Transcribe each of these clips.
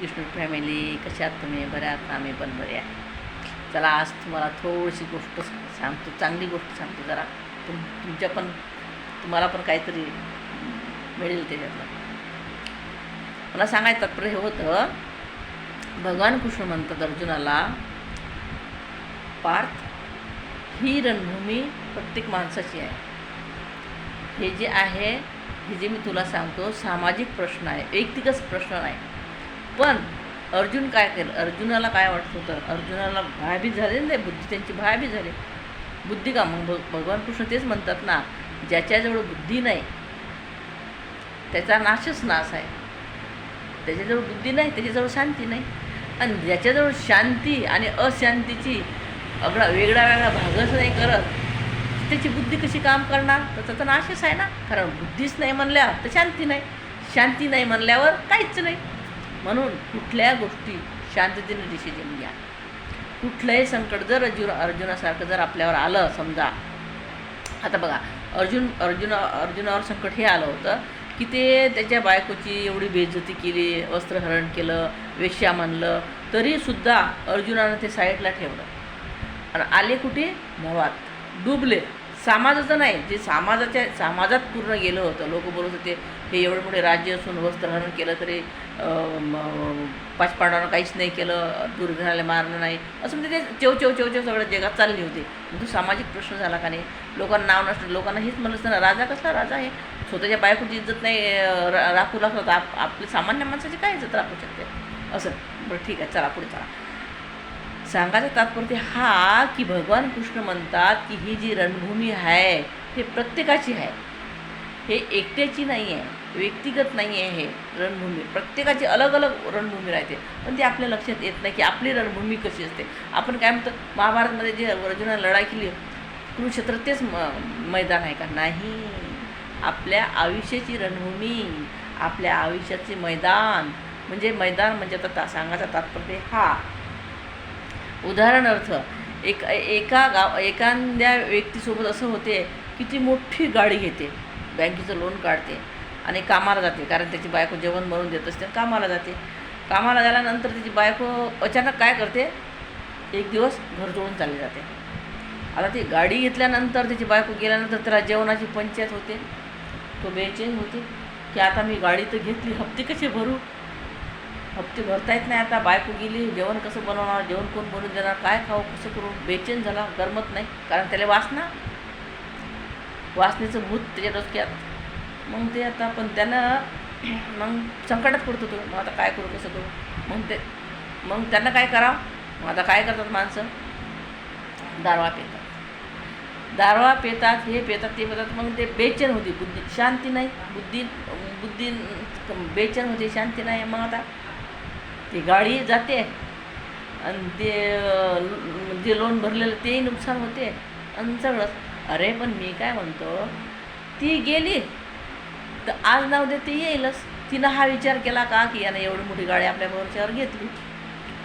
Vishnu family कशात तुम्ही? बऱ्यात आम्ही पण बरे आहे चला आज तुम्हाला थोडीशी गोष्ट सांगतो चांगली गोष्ट सांगतो जरा. तुम तुमच्या पण तुम्हाला पण काहीतरी मिळेल त्याच्यातलं. मला सांगायचं तात्पर्य हे होतं भगवान कृष्ण म्हणतात अर्जुनाला पार्थ ही रणभूमी प्रत्येक माणसाची आहे. हे जे आहे हे जे मी तुला सांगतो सामाजिक प्रश्न आहे वैयक्तिकच प्रश्न नाही. पण अर्जुन काय केलं? अर्जुनाला काय वाटत होतं? अर्जुनाला भयभीत झाले ना बुद्धी? त्यांची भयभीत झाली. बुद्धी का? मग भग- भगवान कृष्ण तेच म्हणतात ना ज्याच्याजवळ बुद्धी नाही त्याचा नाशच नाश आहे. त्याच्याजवळ बुद्धी नाही त्याच्याजवळ शांती नाही. आणि ज्याच्याजवळ शांती आणि अशांतीची अगळा वेगळा वेगळा भागच नाही करत त्याची बुद्धी कशी काम करणार? तर त्याचा नाशच आहे ना. कारण बुद्धीच नाही म्हणल्यावर तर शांती नाही. शांती नाही म्हणल्यावर काहीच नाही. म्हणून कुठल्या गोष्टी शांततेने डिसिजन घ्या. कुठलंही संकट जर अर्जुन अर्जुनासारखं जर आपल्यावर आलं समजा. आता बघा अर्जुन अर्जुन अर्जुनावर संकट हे आलं होतं की ते त्याच्या बायकोची एवढी बेजती केली वस्त्रहरण केलं वेश्या म्हणलं तरीसुद्धा अर्जुनानं ते साईडला ठेवलं. आणि आले कुठे? मवात डुबले. समाजाचं नाही जे समाजाच्या समाजात पूर्ण गेलं होतं. लोक बोलत होते हे एवढं मोठे राज्य असून वस्त्रहरण केलं तरी अं, काहीच नाही केलं दुर्घणाला मारणं नाही. असं म्हणजे ते चेव चेव चेव चेव सगळं जगात चालली होती. तो सामाजिक प्रश्न झाला का नाही? लोकांना नाव नसतं लोकांना हेच म्हणलं असतं ना राजा कसला राजा आहे? स्वतःच्या बायकोची इज्जत नाही रा- राखू लागलं तर आप आपली सामान्य माणसाची काय इज्जत राखू शकते? असं. बरं ठीक आहे चला पुढे चला. सांगायचं तात्पर्य हा की भगवान कृष्ण म्हणतात की ही जी रणभूमी आहे हे प्रत्येकाची आहे. हे एकट्याची नाही आहे व्यक्तिगत नाही आहे हे रणभूमी. प्रत्येकाची अलग अलग रणभूमी राहते. पण ते आपल्या लक्षात येत नाही की आपली रणभूमी कशी असते. आपण काय म्हणतो महाभारतमध्ये जे अर्जुनाने लढाई केली कुरुक्षेत्र तेच म मैदान आहे का? नाही. आपल्या आयुष्याची रणभूमी आपल्या आयुष्याचे मैदान. म्हणजे मैदान म्हणजे आता ता सांगायचा तात्पर्य हा उदाहरणार्थ एक एका गाव एखाद्या व्यक्तीसोबत असं होते की ती मोठी गाडी घेते बँकेचं लोन काढते आणि कामाला जाते कारण त्याची बायको जेवण बनवून देत असते कामाला जाते. कामाला गेल्यानंतर त्याची बायको अचानक काय करते? एक दिवस घर जोडून चालली जाते. आता ती गाडी घेतल्यानंतर त्याची बायको गेल्यानंतर त्याला जेवणाची पंचायत होते. तो बेचैन होते की आता मी गाडी तर घेतली हप्ते कसे भरू? हप्ते भरता येत नाही आता बायको गेली जेवण कसं बनवणार जेवण कोण बनवून देणार काय खाऊ कसं करू बेचैन झाला गरमत नाही कारण त्याला वासना. वासनेचं भूत त्याच्या डोक्यात. मग ते आता पण त्यानं मग संकटात पडतो तो. मग आता काय करू कसं करू? मग ते मग त्यांना काय करावं मग आता काय करतात माणसं? दारवा पेतात. दारवा पेतात हे पेतात ते पेतात मग ते बेचैन होती. बुद्धी शांती नाही. बुद्धी बुद्धी बेचैन होते शांती नाही. मग आता ती गाडी जाते. आणि ते जे लोन भरलेलं तेही नुकसान होते. आणि सगळंच अरे पण मी काय म्हणतो ती गेली. तर आज नाव दे ती येईलच. तिनं हा विचार केला का की यानं एवढी मोठी गाडी आपल्या भरोश्यावर घेतली.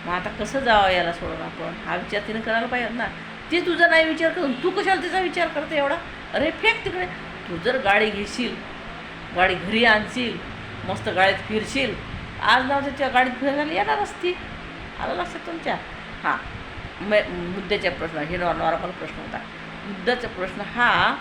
मग आता कसं जावं याला सोडून आपण? हा विचार तिनं करायला पाहिजे ना. ती तुझा नाही विचार करून तू कशाला तिचा विचार करते एवढा? अरे फेक तिकडे. तू जर गाडी घेशील गाडी घरी आणशील मस्त गाडीत फिरशील आज नावाच्या गाडीत गाडीत झाली येणार असती. आलं लक्षात तुमच्या? हां. म मुद्द्याचा प्रश्न हे नॉर्मल प्रश्न होता. बुद्धाचा प्रश्न हा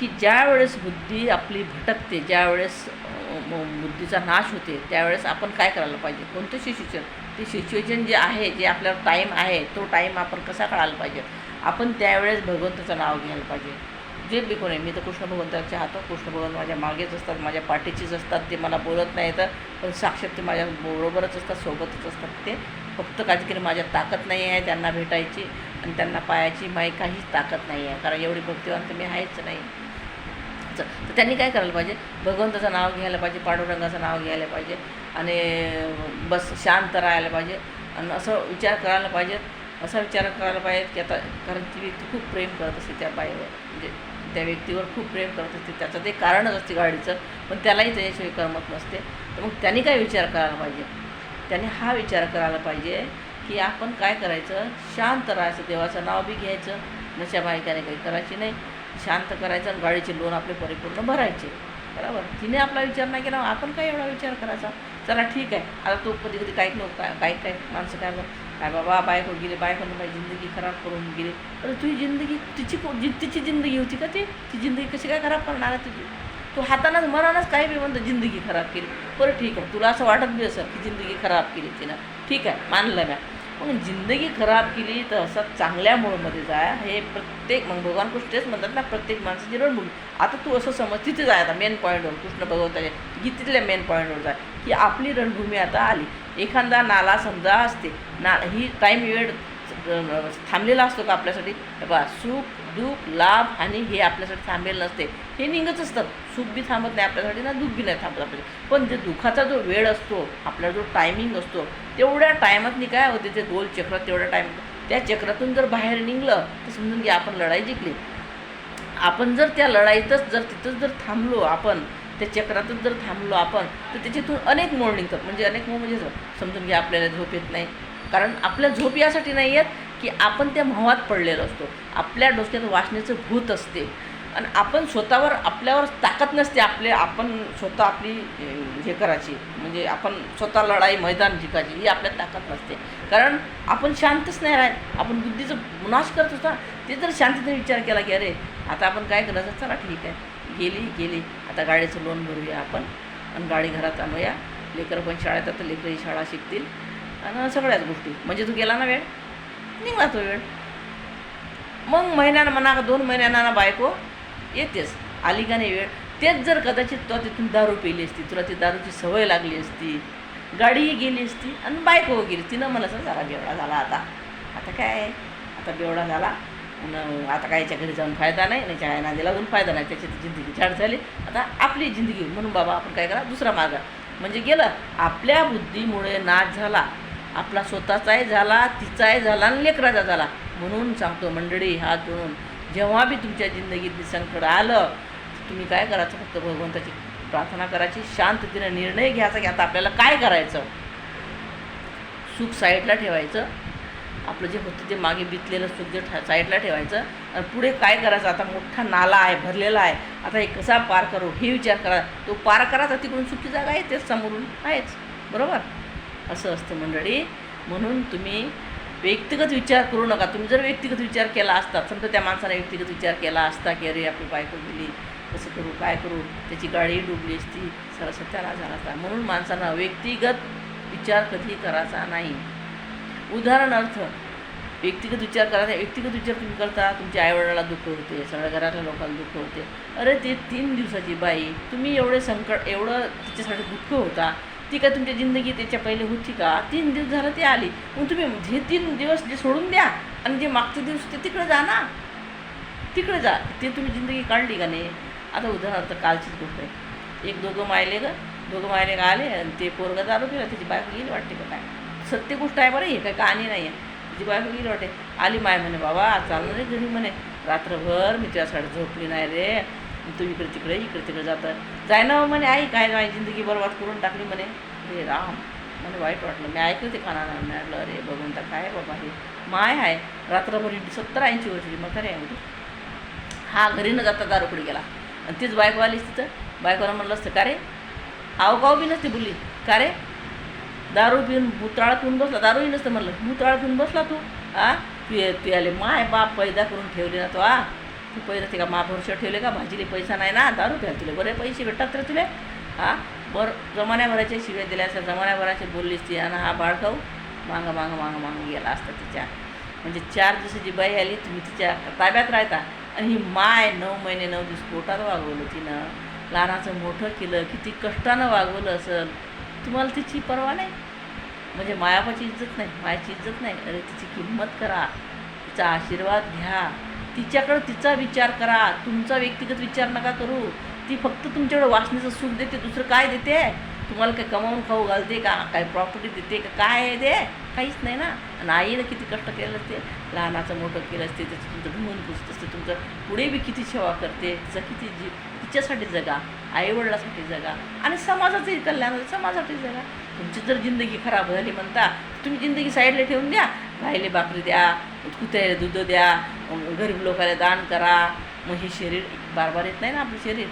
की ज्या वेळेस बुद्धी आपली भटकते ज्यावेळेस म- बुद्धीचा नाश होते त्यावेळेस आपण काय करायला पाहिजे? कोणतं सिच्युएशन ते सिच्युएशन जे आहे जे आपल्याला टाईम आहे तो टाईम आपण कसा काढायला पाहिजे? आपण त्यावेळेस भगवंताचं नाव घ्यायला पाहिजे. जे बी कोणी मी तर कृष्ण भगवंताचे हातो कृष्ण भगवंत माझ्या मागेच असतात माझ्या पाठीचीच असतात ते मला बोलत नाही तर पण साक्षात ते माझ्या बरोबरच असतात सोबतच असतात. ते फक्त काहीतरी माझ्या ताकद नाही आहे त्यांना भेटायची आणि त्यांना पायाची माही काहीच ताकद नाही आहे कारण एवढी भक्तिवंत मी आहेच नाही. तर त्यांनी काय करायला पाहिजे? भगवंताचं नाव घ्यायला पाहिजे पांडुरंगाचं नाव घ्यायला पाहिजे आणि बस शांत राहायला पाहिजे आणि असं विचार करायला पाहिजे असा विचार करायला पाहिजे की आता कारण ती व्यक्ती खूप प्रेम करत असते त्या बाईवर. म्हणजे त्या व्यक्तीवर खूप प्रेम करत असते. त्याचं ते कारणच असते गाडीचं पण त्यालाही त्याच्याशिवाय करमत नसते. तर मग त्यांनी काय विचार करायला पाहिजे? त्याने हा विचार करायला पाहिजे की आपण काय करायचं? शांत राहायचं. देवाचं नाव बी घ्यायचं. नशा बायकाने काही करायची नाही. शांत करायचं आणि गाडीचे लोन आपले परिपूर्ण भरायचे. बरोबर? तिने आपला विचार नाही केला. आपण काय एवढा विचार करायचा? चला ठीक आहे. आता तो कधी कधी काही नको काय काही काही माणसं काय काय बाबा बायको गेली बायकोनं माझी जिंदगी खराब करून गेली. अरे तुझी जिंदगी तिची को- तिची जिंदगी होती का ती? ती जिंदगी कशी काय खराब करणार आहे तुझी? तू हातानंच मनानंच काही बी म्हणतो जिंदगी खराब केली. बरं ठीक आहे तुला असं वाटत बी असं की जिंदगी खराब केली तिनं. ठीक आहे मानलं म्या. पण जिंदगी खराब केली तर असं चांगल्या मूळमध्ये जा. हे प्रत्येक मग भगवान कृष्ण तेच म्हणतात ना प्रत्येक माणसाची रणभूमी आता तू असं समज तिथे जाय आता मेन पॉईंटवर कृष्ण भगवंताच्या गीतेतल्या मेन पॉईंटवर जाय की आपली रणभूमी आता आली. एखादा नाला समजा असते. ना ही टाईम वेळ थांबलेला असतो का आपल्यासाठी? बा सुख दुःख लाभ आणि हे आपल्यासाठी थांबलेलं नसते. हे निघत असतात सुख बी थांबत नाही आपल्यासाठी ना दुःख बी नाही थांबत आपल्यासाठी. पण जे दुःखाचा जो वेळ असतो आपला जो टायमिंग असतो तेवढ्या टायमातनी काय होते? ते गोल चक्रात तेवढ्या टाईम त्या चक्रातून जर बाहेर निघलं तर समजून की आपण लढाई जिंकली. आपण जर त्या लढाईतच जर तिथंच जर थांबलो आपण त्या चक्रातच जर थांबलो आपण तर त्याच्यातून अनेक मोड निघतात म्हणजे अनेक मोड म्हणजे समजून घ्या आपल्याला झोप येत नाही. कारण आपल्या झोप यासाठी नाही येत की आपण त्या मोहात पडलेलो असतो. आपल्या डोक्यात वाचण्याचं भूत असते. आणि आपण स्वतःवर आपल्यावर ताकद नसते आपले आपण स्वतः आपली हे करायची. म्हणजे आपण स्वतः लढाई मैदान जिंकायची ही आपल्यात ताकद नसते. कारण आपण शांतच नाही राहत. आपण बुद्धीचं नाश करत असतो ते जर शांततेने विचार केला की अरे आता आपण काय करायचं? चला ठीक आहे. गेली गेली. आता गाडीचं लोन भरूया आपण. आणि गाडी घरात आणूया. लेकरं पण शाळेत आता लेकरही शाळा शिकतील. आणि सगळ्याच गोष्टी. म्हणजे तू गेला ना वेळ? निघला तो वेळ. मग महिन्यानं म्हणा का दोन महिन्यानं ना बायको येतेच आली का नाही वेळ? तेच जर कदाचित तो तिथून दारू पिली असती तुला ती दारूची सवय लागली असती गाडीही गेली असती आणि बायको गेली तिनं मला असं झाला बेवडा झाला आता. आता काय? आता बेवडा झाला. आता काय याच्या घरी जाऊन फायदा नाही आणि त्या नांदी लागून फायदा नाही. त्याची जिंदगी झाड झाली. आता आपली जिंदगी म्हणून बाबा आपण काय करा दुसरा मार्ग. म्हणजे गेलं आपल्या बुद्धीमुळे नाश झाला. आपला स्वतःचाही झाला तिचाही झाला आणि लेकराचा झाला. म्हणून सांगतो मंडळी हात जोडून जेव्हा बी तुमच्या जिंदगीत संकट आलं तुम्ही काय करायचं? फक्त भगवंताची प्रार्थना करायची शांततेने निर्णय घ्यायचा की आता आपल्याला काय करायचं? सुख साईडला ठेवायचं. आपलं जे होतं ते मागे बितलेलं सुख जे ठा- साईडला ठेवायचं. आणि पुढे काय करायचं? आता मोठा नाला आहे भरलेला आहे. आता हे कसा पार करू? हे विचार करा. तो पार करा तर तिकडून सुखी जागा आहे तेच समोरून आहेच. बरोबर? असं असतं मंडळी. म्हणून तुम्ही व्यक्तिगत विचार करू नका. तुम्ही जर व्यक्तिगत विचार केला असता समजा त्या माणसाने व्यक्तिगत विचार केला असता की अरे आपली बायको गेली कसं करू काय करू त्याची गाडी डुबली असती सर सत्याला झाला असता. म्हणून माणसानं व्यक्तिगत विचार कधी करायचा नाही. उदाहरणार्थ व्यक्तिगत विचार करायचा व्यक्तिगत विचार तुम्ही करता तुमच्या आईवडिलाला दुःख होते सगळ्या घरातल्या लोकांना दुःख होते. अरे ते तीन दिवसाची बाई तुम्ही एवढे संकट एवढं तिच्यासाठी दुःख होता ती काय तुमच्या जिंदगी त्याच्या पहिले होती का? तीन दिवस झालं ती आली. मग तुम्ही हे तीन दिवस जे सोडून द्या आणि जे मागचे दिवस ते तिकडे जा ना. तिकडे जा. ते तुम्ही जिंदगी काढली का नाही? आता उदाहरणार्थ कालचीच गोष्ट आहे. एक दोघं मायले ग. दोघं मायले का आले आणि ते पोरगं दारू पिला त्याची बायको गेली वाटते का काय? सत्य गोष्ट आहे बरं हे काय कहाणी नाही आहे. तिची बायको गेली वाटते. आली माय म्हणे बाबा चालणार रे घरी म्हणे. रात्रभर मी तुझ्यासाठी झोपली नाही रे. तू इकडे तिकडे इकडे तिकडे जातं जाय ना म्हणे आई काय माझी जिंदगी बरबाद करून टाकली म्हणे. हे राम मला वाईट वाटलं. मी ऐकलं ते काना मी म्हटलं अरे भगवंता काय बाबा हे? माय आहे रात्रभर सत्तर ऐंशी वर्षाची मग खरे आहे हा घरी न जाता दारूकडे गेला? आणि तीच बायको आलीच तिथं. बायकोला म्हणलं असतं का रे? आवगाव बी नसते बोलली. का रे? दारू पिऊन मुत्राळ पिऊन बसला. दारूही नसतं म्हणलं. मुत्राळ पिऊन बसला तू? आ? तू ये- माय बाप पैदा करून ठेवले ना तो आ? तू पैदा ते का मा ठेवले का? भाजीले पैसा नाही ना दारू प्याल तुला बरे पैसे भेटतात तर तुले. हा? बरं जमान्याभराच्या शिव्या दिल्या असतात. जमान्याभराचे बोललीस ती आणि हा बाळकाऊ मागं मागं मागं मागं गेला असता तिच्या. म्हणजे चार दिवसाची बाई आली तुम्ही तिच्या ताब्यात राहता. आणि ही माय नऊ महिने नऊ दिवस पोटात वागवलं तिनं. लहानाचं मोठं केलं किती कष्टानं वागवलं असेल. तुम्हाला तिची पर्वा नाही. म्हणजे मायापाची इज्जत नाही मायाची इज्जत नाही. अरे तिची किंमत करा. तिचा आशीर्वाद घ्या. तिच्याकडं तिचा विचार करा. तुमचा व्यक्तिगत विचार नका करू. ती फक्त तुमच्याकडं वाचण्याचं सुख देते दुसरं काय देते? तुम्हाला काय कमावून खाऊ घालते का? काय प्रॉपर्टी देते का? काय आहे ते काहीच नाही ना. आणि आईनं किती कष्ट केलं असते. लहानाचं मोठं केलं असते त्याचं तुमचं ढुमून पुसत असते तुमचं पुढे बी किती सेवा करते. तिचा किती जी तिच्यासाठी जगा आईवडिलासाठी जगा आणि समाजाचंही कल्याण समाजासाठी जगा. तुमची जर जिंदगी खराब झाली म्हणता तुम्ही जिंदगी साईडला ठेवून द्या. राहिले भाकरी द्या कुत्र्याला दूध द्या गरीब लोकांना दान करा. मग हे शरीर बार बार येत नाही ना आपलं शरीर?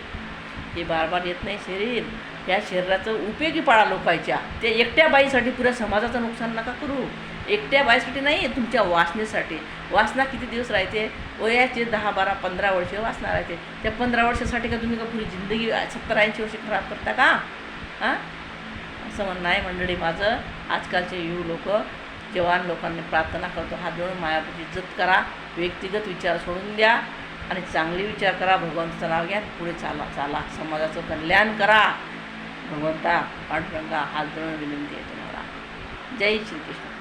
हे बार बार येत नाही शरीर. या शरीराचं उपयोगी पाळा लोकांच्या. ते एकट्या बाईसाठी पुऱ्या समाजाचं नुकसान नका करू. एकट्या बाईसाठी नाही आहे तुमच्या वासनेसाठी. वासना किती दिवस राहते? वयाचे दहा बारा पंधरा वर्ष वासना राहते. त्या पंधरा वर्षासाठी का तुम्ही का पुरी जिंदगी सत्तर ऐंशी वर्ष खराब करता का? हां? असं म्हणणं आहे मंडळी माझं. आजकालचे युव लोक जवान लोकांनी प्रार्थना करतो हात जोडून मायाची इज्जत करा व्यक्तिगत विचार सोडून द्या आणि चांगले विचार करा भगवंताचं नाव घ्या पुढे चाला चाला. समाजाचं कल्याण करा. भगवंता पांडुरंगा हात जोडून विनंती आहे तुम्हाला. जय श्रीकृष्ण.